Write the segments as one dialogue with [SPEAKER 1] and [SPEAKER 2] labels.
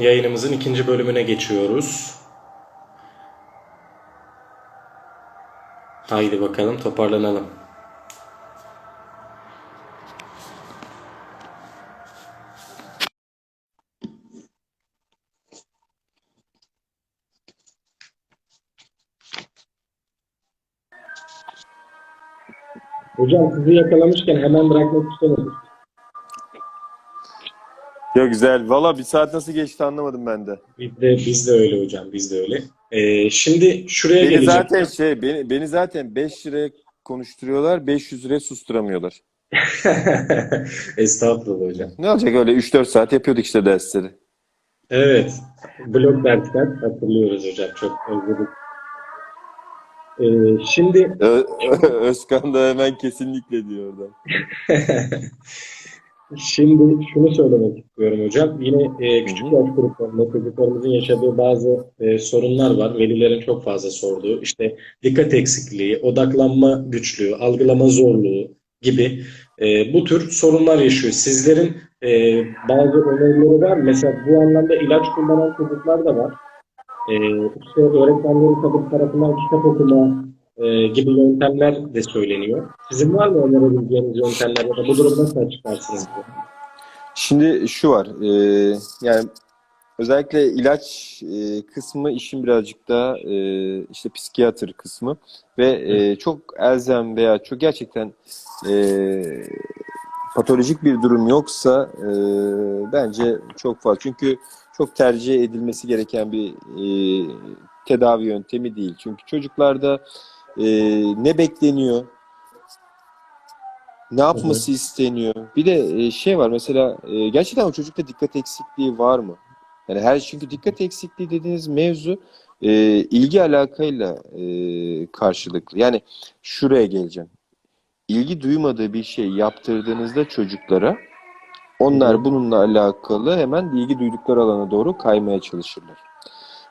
[SPEAKER 1] yayınımızın ikinci bölümüne geçiyoruz. Haydi bakalım toparlanalım. Hocam sizi yakalamışken hemen bırakmak istemedim.
[SPEAKER 2] Ya güzel. Valla bir saat nasıl geçti anlamadım ben de.
[SPEAKER 1] Biz de, biz de öyle hocam, biz de öyle. Ee, şimdi şuraya
[SPEAKER 2] Beni
[SPEAKER 1] geleceğim.
[SPEAKER 2] zaten şey, beni, beni zaten 5 liraya konuşturuyorlar, 500 liraya susturamıyorlar.
[SPEAKER 1] Estağfurullah hocam.
[SPEAKER 2] Ne olacak öyle 3-4 saat yapıyorduk işte dersleri.
[SPEAKER 1] Evet, blok dersler hatırlıyoruz hocam, çok özledik. Ee, şimdi
[SPEAKER 2] Ö- Özkan da hemen kesinlikle diyor oradan.
[SPEAKER 1] Şimdi şunu söylemek istiyorum hocam. Yine e, küçük yaş gruplarında çocuklarımızın yaşadığı bazı e, sorunlar var. Velilerin çok fazla sorduğu. İşte dikkat eksikliği, odaklanma güçlüğü, algılama zorluğu gibi e, bu tür sorunlar yaşıyor. Sizlerin e, bazı önerileri var. Mesela bu anlamda ilaç kullanan çocuklar da var. E, işte öğretmenlerin tabii tarafından kitap okuma e, gibi yöntemler de söyleniyor. Sizin var mı önerebileceğiniz yöntemler ya da bu durumu nasıl açıklarsınız? bize?
[SPEAKER 2] Şimdi şu var, e, yani özellikle ilaç e, kısmı işin birazcık daha e, işte psikiyatr kısmı ve e, çok elzem veya çok gerçekten e, patolojik bir durum yoksa e, bence çok fazla. Çünkü çok tercih edilmesi gereken bir e, tedavi yöntemi değil. Çünkü çocuklarda e, ne bekleniyor, ne yapması isteniyor. Bir de e, şey var mesela e, gerçekten o çocukta dikkat eksikliği var mı? Yani her çünkü dikkat eksikliği dediğiniz mevzu e, ilgi alakayla e, karşılıklı. Yani şuraya geleceğim. İlgi duymadığı bir şey yaptırdığınızda çocuklara onlar bununla alakalı hemen ilgi duydukları alana doğru kaymaya çalışırlar.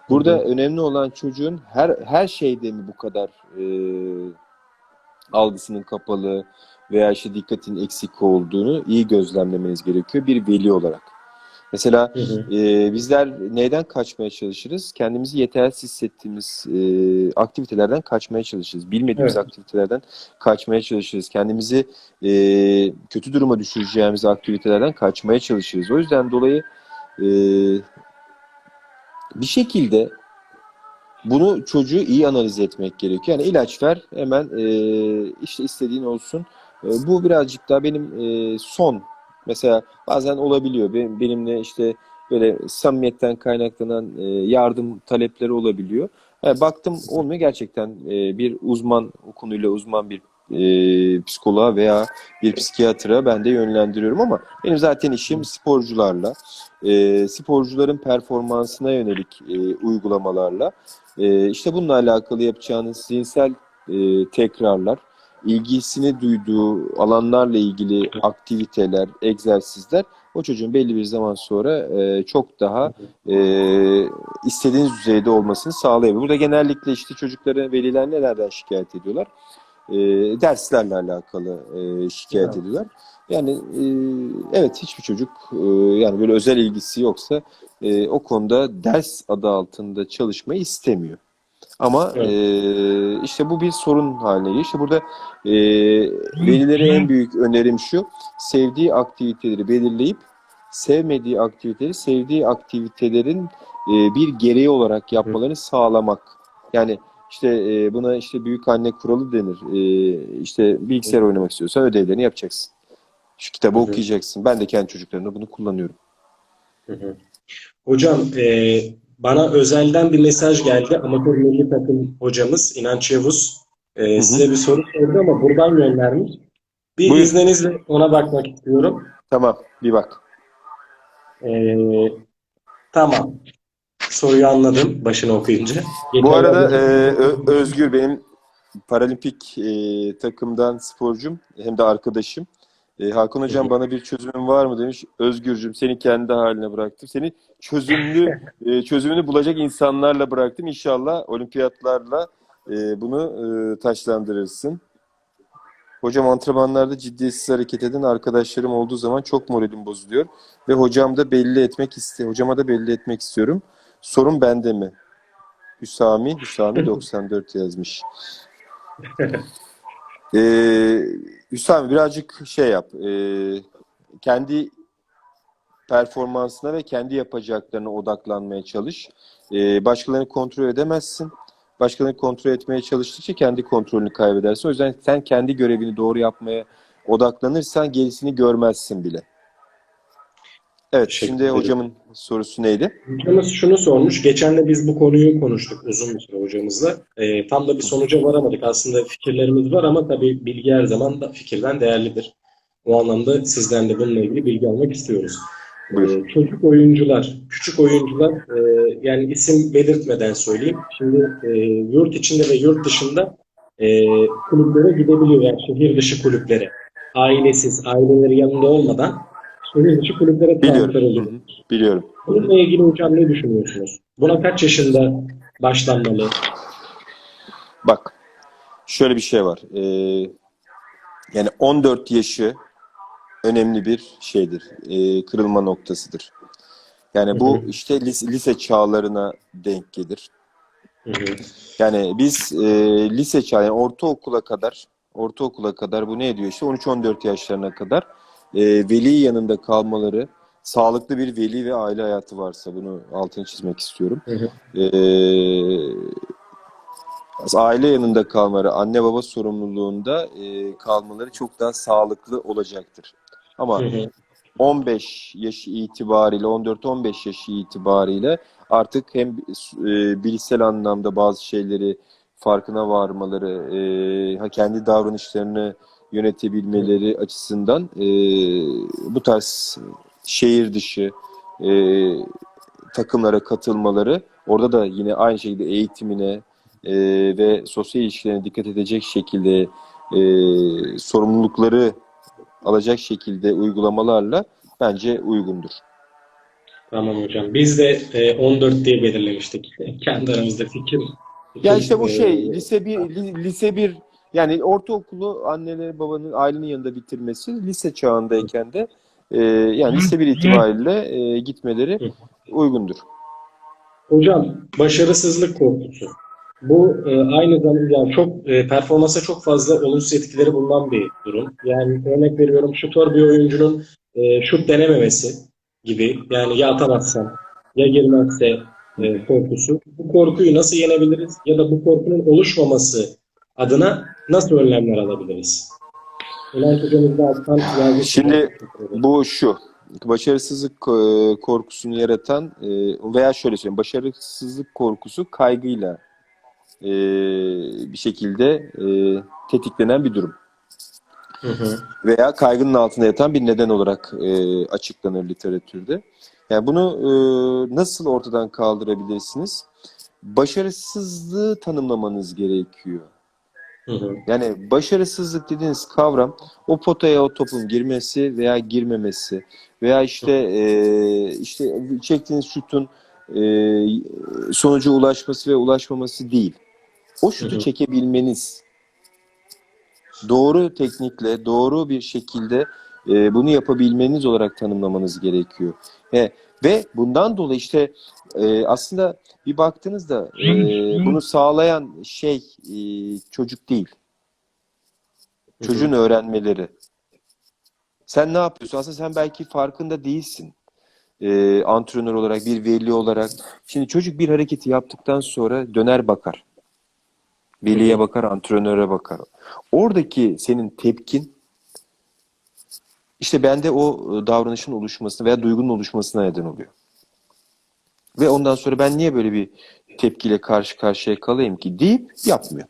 [SPEAKER 2] Burada
[SPEAKER 1] Hı
[SPEAKER 2] önemli olan çocuğun her her şeyde mi bu kadar e, algısının kapalı veya işte dikkatin eksik olduğunu iyi gözlemlemeniz gerekiyor bir veli olarak. Mesela
[SPEAKER 1] Hı hı.
[SPEAKER 2] e, bizler neyden kaçmaya çalışırız? Kendimizi yetersiz hissettiğimiz e, aktivitelerden kaçmaya çalışırız. Bilmediğimiz
[SPEAKER 1] Evet.
[SPEAKER 2] aktivitelerden kaçmaya çalışırız. Kendimizi e, kötü duruma düşüreceğimiz aktivitelerden kaçmaya çalışırız. O yüzden dolayı e, bir şekilde bunu çocuğu iyi analiz etmek gerekiyor. Yani ilaç ver hemen e, işte istediğin olsun. E, bu birazcık daha benim e, son mesela bazen olabiliyor. Benim, benimle işte böyle samimiyetten kaynaklanan e, yardım talepleri olabiliyor. E, baktım olmuyor gerçekten e, bir uzman o konuyla uzman bir e, psikoloğa veya bir psikiyatra ben de yönlendiriyorum ama benim zaten işim sporcularla e, sporcuların performansına yönelik e, uygulamalarla e, işte bununla alakalı yapacağınız zihinsel e, tekrarlar, ilgisini duyduğu alanlarla ilgili aktiviteler, egzersizler o çocuğun belli bir zaman sonra e, çok daha e, istediğiniz düzeyde olmasını sağlayabilir. Burada genellikle işte çocukları veliler nelerden şikayet ediyorlar? E, derslerle alakalı e, şikayet
[SPEAKER 1] Evet.
[SPEAKER 2] ediyorlar. Yani e, evet hiçbir çocuk e, yani böyle özel ilgisi yoksa e, o konuda ders adı altında çalışmayı istemiyor. Ama
[SPEAKER 1] Evet.
[SPEAKER 2] e, işte bu bir sorun haline geliyor. İşte burada e, velilere en büyük önerim şu, sevdiği aktiviteleri belirleyip sevmediği aktiviteleri sevdiği aktivitelerin e, bir gereği olarak yapmalarını sağlamak. Yani işte e, buna işte büyük anne kuralı denir. E, işte bilgisayar oynamak istiyorsan ödevlerini yapacaksın. Şu kitabı
[SPEAKER 1] Hı hı.
[SPEAKER 2] okuyacaksın. Ben de kendi çocuklarımda bunu kullanıyorum.
[SPEAKER 1] Hı hı. Hocam e, bana özelden bir mesaj geldi. Amatör milli takım hocamız İnanç Yavuz e,
[SPEAKER 2] hı.
[SPEAKER 1] size bir soru sordu ama buradan göndermiş. Bir
[SPEAKER 2] Buyur.
[SPEAKER 1] izninizle ona bakmak istiyorum.
[SPEAKER 2] Tamam, bir bak.
[SPEAKER 1] E, tamam. Soruyu anladım başını okuyunca.
[SPEAKER 2] Bu
[SPEAKER 1] Yeterli
[SPEAKER 2] arada
[SPEAKER 1] oldu.
[SPEAKER 2] e, Özgür benim paralimpik e, takımdan sporcum hem de arkadaşım. E, Hakan Hocam bana bir çözümün var mı demiş. Özgürcüm seni kendi haline bıraktım. Seni çözümlü e, çözümünü bulacak insanlarla bıraktım. İnşallah olimpiyatlarla e, bunu e, taşlandırırsın. Hocam antrenmanlarda ciddiyetsiz hareket eden arkadaşlarım olduğu zaman çok moralim bozuluyor ve hocam da belli etmek iste hocama da belli etmek istiyorum. Sorun bende mi? Hüsami, Hüsami 94 yazmış. Ee, Hüsami birazcık şey yap. ee, kendi performansına ve kendi yapacaklarına odaklanmaya çalış. Ee, başkalarını kontrol edemezsin. Başkalarını kontrol etmeye çalıştıkça kendi kontrolünü kaybedersin. O yüzden sen kendi görevini doğru yapmaya odaklanırsan gerisini görmezsin bile. Evet,
[SPEAKER 1] Teşekkür
[SPEAKER 2] şimdi
[SPEAKER 1] ederim.
[SPEAKER 2] hocamın sorusu neydi?
[SPEAKER 1] Hocamız şunu sormuş. Geçen de biz bu konuyu konuştuk uzun bir süre hocamızla. Ee, tam da bir sonuca varamadık. Aslında fikirlerimiz var ama tabii bilgi her zaman da fikirden değerlidir. O anlamda sizden de bununla ilgili bilgi almak istiyoruz. Ee, çocuk oyuncular, küçük oyuncular e, yani isim belirtmeden söyleyeyim. Şimdi e, yurt içinde ve yurt dışında e, kulüplere gidebiliyor. Yani şehir dışı kulüplere. Ailesiz, aileleri yanında olmadan şehir dışı kulüplere transfer
[SPEAKER 2] Biliyorum.
[SPEAKER 1] oluyor. Bununla ilgili hocam ne düşünüyorsunuz? Buna kaç yaşında başlanmalı?
[SPEAKER 2] Bak, şöyle bir şey var. Ee, yani 14 yaşı önemli bir şeydir. Ee, kırılma noktasıdır. Yani bu
[SPEAKER 1] Hı hı.
[SPEAKER 2] işte lise, lise çağlarına denk gelir.
[SPEAKER 1] Hı hı.
[SPEAKER 2] Yani biz e, lise çağı, yani ortaokula kadar, ortaokula kadar bu ne ediyor işte 13-14 yaşlarına kadar e, veli yanında kalmaları, sağlıklı bir veli ve aile hayatı varsa bunu altını çizmek istiyorum.
[SPEAKER 1] Hı hı.
[SPEAKER 2] Ee, aile yanında kalmaları, anne baba sorumluluğunda e, kalmaları çok daha sağlıklı olacaktır. Ama
[SPEAKER 1] Hı hı.
[SPEAKER 2] 15 yaşı itibariyle, 14-15 yaşı itibariyle artık hem e, bilişsel anlamda bazı şeyleri farkına varmaları, e, kendi davranışlarını yönetebilmeleri açısından e, bu tarz şehir dışı e, takımlara katılmaları, orada da yine aynı şekilde eğitimine e, ve sosyal ilişkilerine dikkat edecek şekilde e, sorumlulukları alacak şekilde uygulamalarla bence uygundur.
[SPEAKER 1] Tamam hocam. Biz de e, 14 diye belirlemiştik. Kendi aramızda fikir.
[SPEAKER 2] Ya işte bu şey
[SPEAKER 1] e,
[SPEAKER 2] lise bir li- lise bir yani ortaokulu anneleri babanın ailenin yanında bitirmesi lise çağındayken de e, yani lise bir itibariyle e, gitmeleri uygundur.
[SPEAKER 1] Hocam başarısızlık korkusu. Bu e, aynı zamanda yani çok e, performansa çok fazla olumsuz etkileri bulunan bir durum. Yani örnek veriyorum şutör bir oyuncunun e, şut denememesi gibi yani ya atamazsam ya girmezse e, korkusu. Bu korkuyu nasıl yenebiliriz ya da bu korkunun oluşmaması adına nasıl önlemler alabiliriz? Alttan yazmış.
[SPEAKER 2] Şimdi Bu şu, başarısızlık e, korkusunu yaratan e, veya şöyle söyleyeyim, başarısızlık korkusu kaygıyla e, bir şekilde tetiklenen bir durum.
[SPEAKER 1] Hı hı.
[SPEAKER 2] Veya kaygının altında yatan bir neden olarak e, açıklanır literatürde. Yani bunu e, nasıl ortadan kaldırabilirsiniz? Başarısızlığı tanımlamanız gerekiyor.
[SPEAKER 1] Hı hı.
[SPEAKER 2] Yani başarısızlık dediğiniz kavram o potaya o topun girmesi veya girmemesi veya işte e, işte çektiğiniz şutun e, sonuca ulaşması ve ulaşmaması değil. O şutu
[SPEAKER 1] Hı hı.
[SPEAKER 2] çekebilmeniz doğru teknikle doğru bir şekilde e, bunu yapabilmeniz olarak tanımlamanız gerekiyor. Ve, ve bundan dolayı işte e, aslında bir baktığınızda e, bunu sağlayan şey e, çocuk değil. Çocuğun öğrenmeleri. Sen ne yapıyorsun? Aslında sen belki farkında değilsin. Ee, antrenör olarak, bir veli olarak. Şimdi çocuk bir hareketi yaptıktan sonra döner bakar. Veliye bakar, antrenöre bakar. Oradaki senin tepkin işte bende o e, davranışın oluşmasına veya duygunun oluşmasına neden oluyor. Ve ondan sonra ben niye böyle bir tepkiyle karşı karşıya kalayım ki deyip yapmıyor.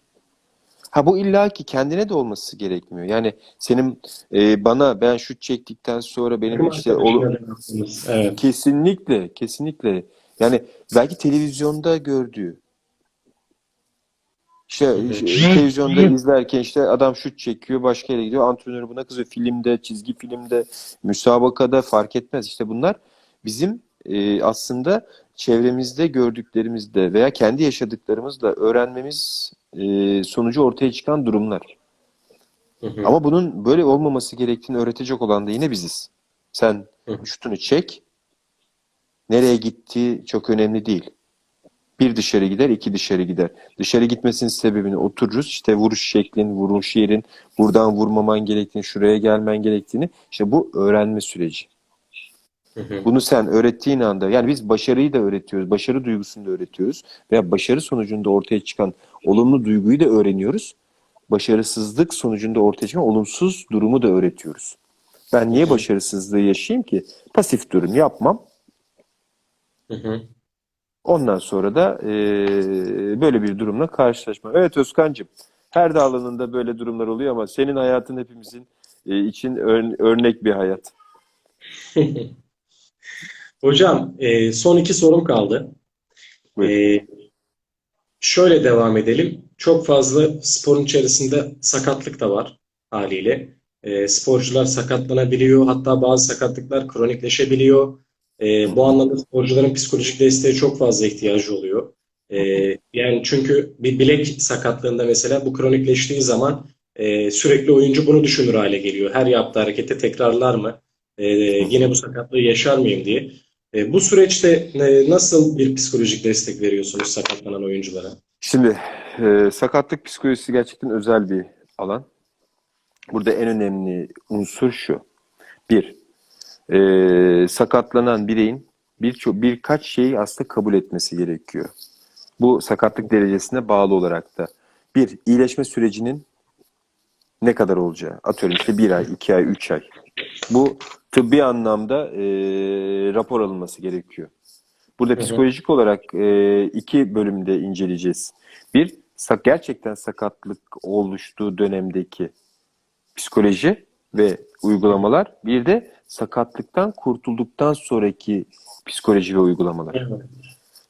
[SPEAKER 2] Ha bu illaki kendine de olması gerekmiyor. Yani senin e, bana ben şut çektikten sonra benim işte
[SPEAKER 1] arkadaşına
[SPEAKER 2] olu-
[SPEAKER 1] da yaptınız. Evet.
[SPEAKER 2] kesinlikle kesinlikle yani belki televizyonda gördüğü işte televizyonda izlerken işte adam şut çekiyor başka yere gidiyor antrenörü buna kızıyor filmde çizgi filmde müsabakada fark etmez işte bunlar bizim e, aslında çevremizde gördüklerimizde veya kendi yaşadıklarımızla öğrenmemiz e, sonucu ortaya çıkan durumlar.
[SPEAKER 1] Hı hı.
[SPEAKER 2] Ama bunun böyle olmaması gerektiğini öğretecek olan da yine biziz. Sen
[SPEAKER 1] Hı hı.
[SPEAKER 2] şutunu çek. Nereye gittiği çok önemli değil. Bir dışarı gider, iki dışarı gider. Dışarı gitmesinin sebebini otururuz. İşte vuruş şeklin, vuruş yerin, buradan vurmaman gerektiğini, şuraya gelmen gerektiğini. İşte bu öğrenme süreci.
[SPEAKER 1] Hı hı.
[SPEAKER 2] Bunu sen öğrettiğin anda, yani biz başarıyı da öğretiyoruz, başarı duygusunu da öğretiyoruz veya başarı sonucunda ortaya çıkan olumlu duyguyu da öğreniyoruz. Başarısızlık sonucunda ortaya çıkan olumsuz durumu da öğretiyoruz. Ben niye başarısızlığı yaşayayım ki? Pasif durum yapmam.
[SPEAKER 1] Hı hı.
[SPEAKER 2] Ondan sonra da e, böyle bir durumla karşılaşmam. Evet Özkan'cığım, her de alanında böyle durumlar oluyor ama senin hayatın hepimizin e, için ör- örnek bir hayat.
[SPEAKER 1] Hocam, e, son iki sorum kaldı. E, şöyle devam edelim. Çok fazla sporun içerisinde sakatlık da var haliyle. E, sporcular sakatlanabiliyor. Hatta bazı sakatlıklar kronikleşebiliyor. E, bu anlamda sporcuların psikolojik desteğe çok fazla ihtiyacı oluyor. E, yani çünkü bir bilek sakatlığında mesela bu kronikleştiği zaman e, sürekli oyuncu bunu düşünür hale geliyor. Her yaptığı hareketi tekrarlar mı? E, yine bu sakatlığı yaşar diye. E, bu süreçte e, nasıl bir psikolojik destek veriyorsunuz sakatlanan oyunculara?
[SPEAKER 2] Şimdi e, sakatlık psikolojisi gerçekten özel bir alan. Burada en önemli unsur şu. Bir, e, sakatlanan bireyin birçok birkaç şeyi aslında kabul etmesi gerekiyor. Bu sakatlık derecesine bağlı olarak da. Bir, iyileşme sürecinin ne kadar olacağı. Atıyorum işte bir ay, iki ay, üç ay. Bu tıbbi anlamda e, rapor alınması gerekiyor. Burada
[SPEAKER 1] Hı hı.
[SPEAKER 2] psikolojik olarak e, iki bölümde inceleyeceğiz. Bir, sak- gerçekten sakatlık oluştuğu dönemdeki psikoloji ve uygulamalar. Bir de sakatlıktan kurtulduktan sonraki psikoloji ve uygulamalar.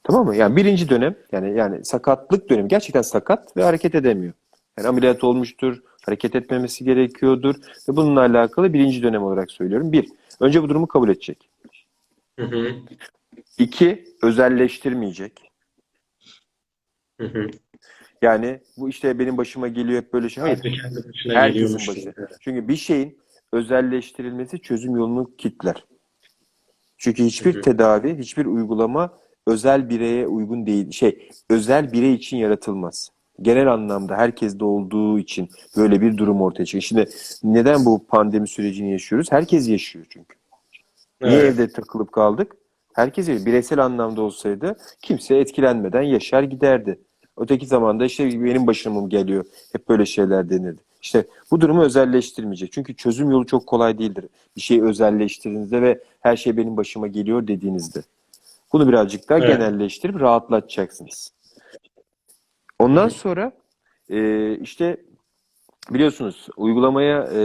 [SPEAKER 2] Tamam mı? Yani birinci dönem yani yani sakatlık dönemi gerçekten sakat ve hareket edemiyor. Yani ameliyat olmuştur, hareket etmemesi gerekiyordur ve bununla alakalı birinci dönem olarak söylüyorum. Bir, önce bu durumu kabul edecek.
[SPEAKER 1] Hı hı,
[SPEAKER 2] İki, özelleştirmeyecek.
[SPEAKER 1] hı hı.
[SPEAKER 2] Yani bu işte benim başıma geliyor hep böyle şey. Hayır.
[SPEAKER 1] Kendi
[SPEAKER 2] Herkesin
[SPEAKER 1] gibi.
[SPEAKER 2] Çünkü bir şeyin özelleştirilmesi çözüm yolunu kitler. Çünkü hiçbir
[SPEAKER 1] Hı hı.
[SPEAKER 2] tedavi, hiçbir uygulama özel bireye uygun değil. Şey, özel birey için yaratılmaz. Genel anlamda herkeste olduğu için böyle bir durum ortaya çıkıyor. Şimdi neden bu pandemi sürecini yaşıyoruz? Herkes yaşıyor çünkü. Niye
[SPEAKER 1] Evet.
[SPEAKER 2] evde takılıp kaldık? Herkes yaşıyor. Bireysel anlamda olsaydı kimse etkilenmeden yaşar giderdi. Öteki zamanda işte benim başıma mı geliyor? Hep böyle şeyler denirdi. İşte bu durumu özelleştirmeyecek. Çünkü çözüm yolu çok kolay değildir. Bir şeyi özelleştirdiğinizde ve her şey benim başıma geliyor dediğinizde. Bunu birazcık daha
[SPEAKER 1] Evet.
[SPEAKER 2] genelleştirip rahatlatacaksınız. Ondan
[SPEAKER 1] Hı hı.
[SPEAKER 2] sonra e, işte biliyorsunuz uygulamaya e,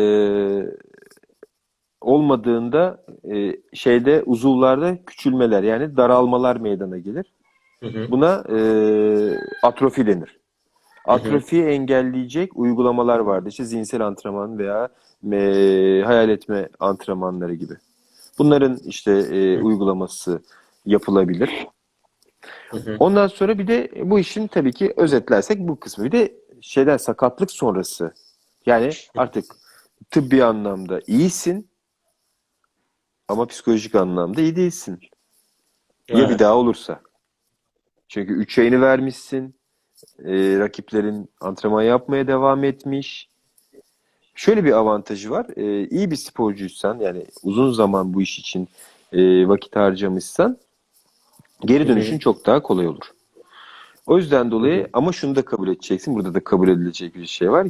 [SPEAKER 2] olmadığında e, şeyde uzuvlarda küçülmeler yani daralmalar meydana gelir.
[SPEAKER 1] Hı hı.
[SPEAKER 2] Buna e, atrofi denir. Atrofiyi engelleyecek uygulamalar vardır. İşte zihinsel antrenman veya e, hayal etme antrenmanları gibi. Bunların işte e, uygulaması yapılabilir.
[SPEAKER 1] Hı hı.
[SPEAKER 2] Ondan sonra bir de bu işin tabii ki özetlersek bu kısmı. Bir de şeyden sakatlık sonrası. Yani artık tıbbi anlamda iyisin ama psikolojik anlamda iyi değilsin. Ya
[SPEAKER 1] Evet.
[SPEAKER 2] bir daha olursa. Çünkü 3 ayını vermişsin. E, rakiplerin antrenman yapmaya devam etmiş. Şöyle bir avantajı var. E, iyi bir sporcuysan yani uzun zaman bu iş için e, vakit harcamışsan geri dönüşün çok daha kolay olur. O yüzden dolayı ama şunu da kabul edeceksin. Burada da kabul edilecek bir şey var.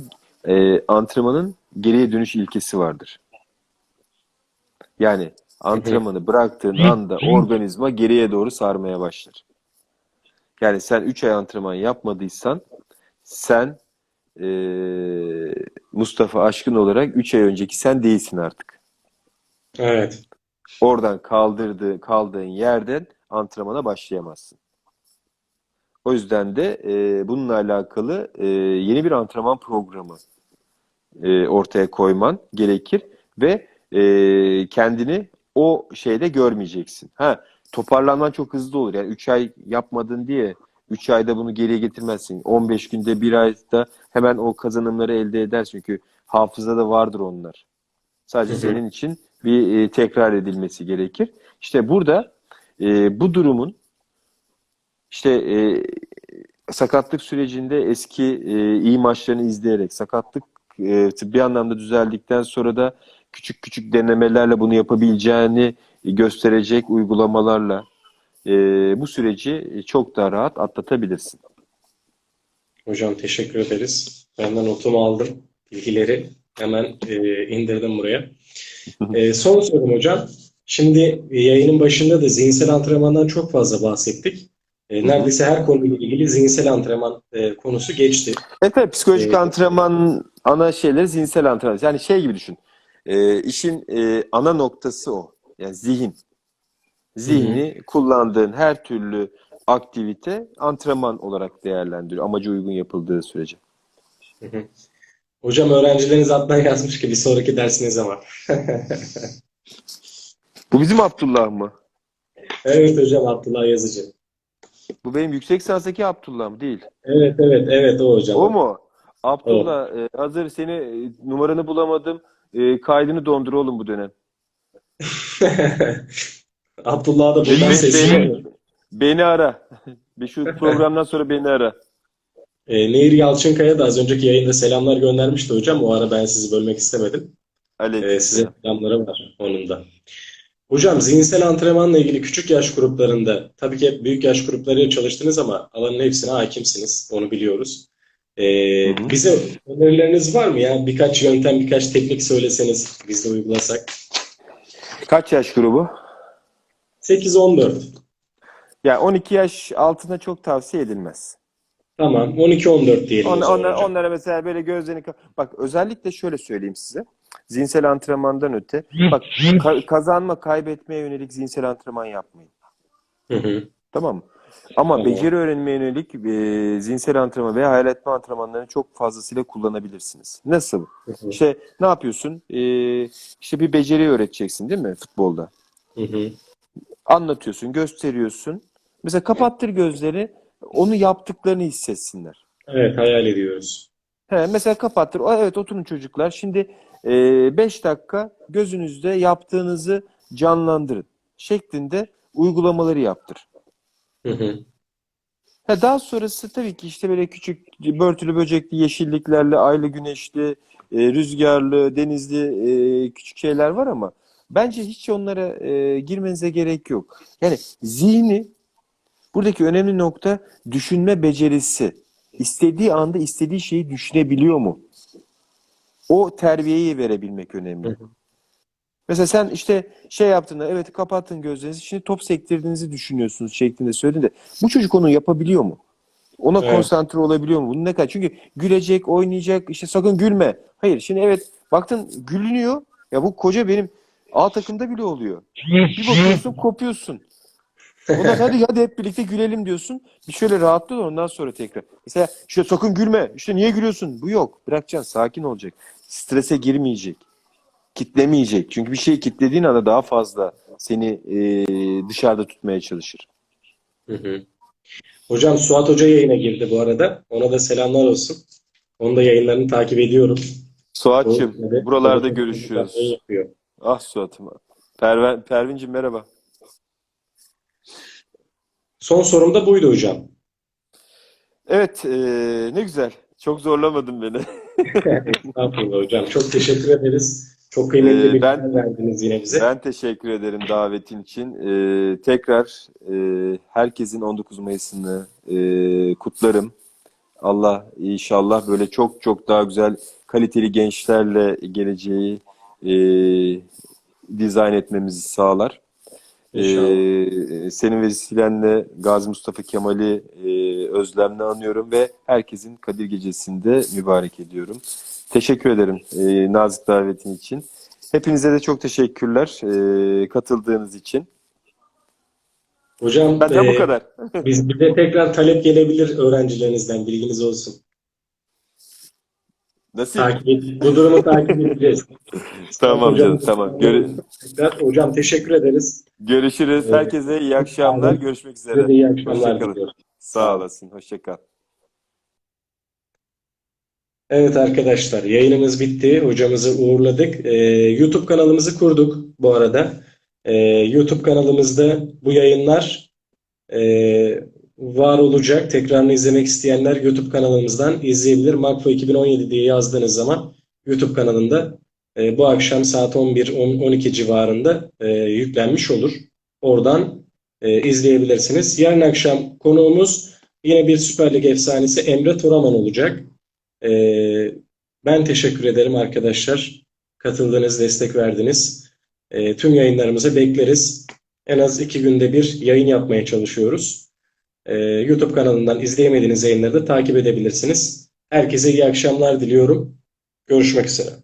[SPEAKER 2] E, antrenmanın geriye dönüş ilkesi vardır. Yani antrenmanı bıraktığın anda organizma geriye doğru sarmaya başlar. Yani sen 3 ay antrenman yapmadıysan sen e, Mustafa Aşkın olarak 3 ay önceki sen değilsin artık.
[SPEAKER 1] Evet.
[SPEAKER 2] Oradan kaldırdığı, kaldığın yerden antrenmana başlayamazsın. O yüzden de e, bununla alakalı e, yeni bir antrenman programı e, ortaya koyman gerekir ve e, kendini o şeyde görmeyeceksin. Ha, toparlanman çok hızlı olur. Yani 3 ay yapmadın diye 3 ayda bunu geriye getirmezsin. 15 günde, bir ayda hemen o kazanımları elde edersin. Çünkü hafızada vardır onlar. Sadece senin için bir e, tekrar edilmesi gerekir. İşte burada e, bu durumun işte e, sakatlık sürecinde eski e, iyi maçlarını izleyerek sakatlık e, tıbbi anlamda düzeldikten sonra da küçük küçük denemelerle bunu yapabileceğini gösterecek uygulamalarla e, bu süreci çok daha rahat atlatabilirsin.
[SPEAKER 1] Hocam teşekkür ederiz. Ben de notumu aldım. Bilgileri hemen e, indirdim buraya. E, son sorum hocam. Şimdi e, yayının başında da zihinsel antrenmandan çok fazla bahsettik. E, neredeyse her konuyla ilgili zihinsel antrenman e, konusu geçti.
[SPEAKER 2] Evet, evet psikolojik
[SPEAKER 1] Evet.
[SPEAKER 2] antrenman ana şeyleri zihinsel antrenman. Yani şey gibi düşün. E, işin e, ana noktası o. Yani zihin. Zihni kullandığın her türlü aktivite antrenman olarak değerlendiriyor. Amaca uygun yapıldığı sürece.
[SPEAKER 1] Hı hı. Hocam öğrencileriniz alttan yazmış ki bir sonraki ders ne zaman?
[SPEAKER 2] Bu bizim Abdullah mı?
[SPEAKER 1] Evet hocam Abdullah Yazıcı.
[SPEAKER 2] Bu benim yüksek lisanstaki Abdullah mı? Değil.
[SPEAKER 1] Evet evet evet o hocam.
[SPEAKER 2] O mu? Abdullah e, hazır seni e, numaranı bulamadım. E, kaydını dondur oğlum bu dönem.
[SPEAKER 1] Abdullah'a da buradan
[SPEAKER 2] Beni-
[SPEAKER 1] sesleniyorum.
[SPEAKER 2] Beni ara. Bir Şu programdan sonra beni ara.
[SPEAKER 1] E, Nehir Yalçınkaya da az önceki yayında selamlar göndermişti hocam. O ara ben sizi bölmek istemedim.
[SPEAKER 2] Aleyküm.
[SPEAKER 1] E, size selamları var onun da. Hocam zihinsel antrenmanla ilgili küçük yaş gruplarında tabii ki hep büyük yaş gruplarıyla çalıştınız ama alanın hepsine hakimsiniz. Onu biliyoruz. E,
[SPEAKER 2] Hı hı.
[SPEAKER 1] bize önerileriniz var mı ya? Birkaç yöntem, birkaç teknik söyleseniz biz de uygulasak.
[SPEAKER 2] Kaç yaş grubu?
[SPEAKER 1] 8-14.
[SPEAKER 2] Ya 12 yaş altına çok tavsiye edilmez.
[SPEAKER 1] Tamam. 12-14 diyelim
[SPEAKER 2] On, onlara, onlara mesela böyle gözlerini... Bak özellikle şöyle söyleyeyim size. Zihinsel antrenmandan öte. Bak ka- kazanma, kaybetmeye yönelik zihinsel antrenman yapmayın.
[SPEAKER 1] Hı hı.
[SPEAKER 2] Tamam mı? Ama
[SPEAKER 1] Tamam.
[SPEAKER 2] beceri öğrenmeye yönelik e, zihinsel antrenman veya hayal etme antrenmanlarını çok fazlasıyla kullanabilirsiniz. Nasıl?
[SPEAKER 1] Hı hı.
[SPEAKER 2] İşte ne yapıyorsun? E, işte bir beceri öğreteceksin değil mi futbolda?
[SPEAKER 1] Hı hı.
[SPEAKER 2] Anlatıyorsun, gösteriyorsun. Mesela kapattır gözleri, onu yaptıklarını hissetsinler.
[SPEAKER 1] Evet hayal ediyoruz.
[SPEAKER 2] He, mesela kapattır. O, evet oturun çocuklar. Şimdi 5 dakika gözünüzde yaptığınızı canlandırın şeklinde uygulamaları yaptır.
[SPEAKER 1] Hı hı.
[SPEAKER 2] Ha, daha sonrası tabii ki işte böyle küçük börtülü böcekli yeşilliklerle, aylı güneşli, e, rüzgarlı, denizli e, küçük şeyler var ama bence hiç onlara e, girmenize gerek yok. Yani zihni buradaki önemli nokta düşünme becerisi. İstediği anda istediği şeyi düşünebiliyor mu? O terbiyeyi verebilmek önemli.
[SPEAKER 1] Hı hı.
[SPEAKER 2] Mesela sen işte şey yaptığında evet kapattın gözlerinizi şimdi top sektirdiğinizi düşünüyorsunuz şeklinde söyledin de bu çocuk onu yapabiliyor mu? Ona
[SPEAKER 1] Evet.
[SPEAKER 2] konsantre olabiliyor mu? Bunu ne kadar? Çünkü gülecek, oynayacak, işte sakın gülme. Hayır şimdi evet baktın gülünüyor. Ya bu koca benim A takımda bile oluyor. Bir bakıyorsun kopuyorsun. Ondan sonra hadi hadi hep birlikte gülelim diyorsun. Bir şöyle rahatla da ondan sonra tekrar. Mesela işte sakın gülme. İşte niye gülüyorsun? Bu yok. Bırakacaksın. Sakin olacak. Strese girmeyecek. Kitlemeyecek. Çünkü bir şeyi kitlediğin anda daha fazla seni e, dışarıda tutmaya çalışır.
[SPEAKER 1] Hı hı. Hocam Suat Hoca yayına girdi bu arada. Ona da selamlar olsun. Onun da yayınlarını takip ediyorum.
[SPEAKER 2] Suat'cığım buralarda görüşüyoruz. Ah Suat'ım. Perven, Pervin'cim merhaba.
[SPEAKER 1] Son sorum da buydu hocam.
[SPEAKER 2] Evet e, ne güzel. Çok zorlamadın beni.
[SPEAKER 1] Estağfurullah hocam. Çok teşekkür ederiz. Çok kıymetli
[SPEAKER 2] Ee, ben-
[SPEAKER 1] verdiniz yine bize.
[SPEAKER 2] Ben teşekkür ederim davetin için. Ee, tekrar e, herkesin 19 Mayıs'ını e, kutlarım. Allah inşallah böyle çok çok daha güzel kaliteli gençlerle geleceği e, dizayn etmemizi sağlar. Ee, senin vesilenle Gazi Mustafa Kemal'i e, özlemle anıyorum ve herkesin Kadir Gecesi'nde mübarek ediyorum. Teşekkür ederim e, nazik davetin için. Hepinize de çok teşekkürler e, katıldığınız için.
[SPEAKER 1] Hocam
[SPEAKER 2] Benden
[SPEAKER 1] e,
[SPEAKER 2] bu kadar.
[SPEAKER 1] biz bize tekrar talep gelebilir öğrencilerinizden. Bilginiz olsun.
[SPEAKER 2] Nasıl?
[SPEAKER 1] Takip bu durumu takip edeceğiz.
[SPEAKER 2] Tamam
[SPEAKER 1] Hocam,
[SPEAKER 2] canım tamam.
[SPEAKER 1] Tekrar- Hocam teşekkür ederiz.
[SPEAKER 2] Görüşürüz.
[SPEAKER 1] Evet.
[SPEAKER 2] Herkese iyi akşamlar. Görüşmek
[SPEAKER 1] Size
[SPEAKER 2] üzere.
[SPEAKER 1] de iyi akşamlar diliyorum.
[SPEAKER 2] Sağ olasın. Hoşça kal.
[SPEAKER 1] Evet arkadaşlar yayınımız bitti. Hocamızı uğurladık. Ee, YouTube kanalımızı kurduk bu arada. Ee, YouTube kanalımızda bu yayınlar e, var olacak. Tekrarını izlemek isteyenler YouTube kanalımızdan izleyebilir. Makfo 2017 diye yazdığınız zaman YouTube kanalında e, bu akşam saat 11-12 civarında e, yüklenmiş olur. Oradan e, izleyebilirsiniz. Yarın akşam konuğumuz yine bir Süper Lig efsanesi Emre Toraman olacak. Ee, ben teşekkür ederim arkadaşlar. Katıldınız, destek verdiniz. Ee, tüm yayınlarımıza bekleriz. En az iki günde bir yayın yapmaya çalışıyoruz. Ee, YouTube kanalından izleyemediğiniz yayınları da takip edebilirsiniz. Herkese iyi akşamlar diliyorum. Görüşmek üzere.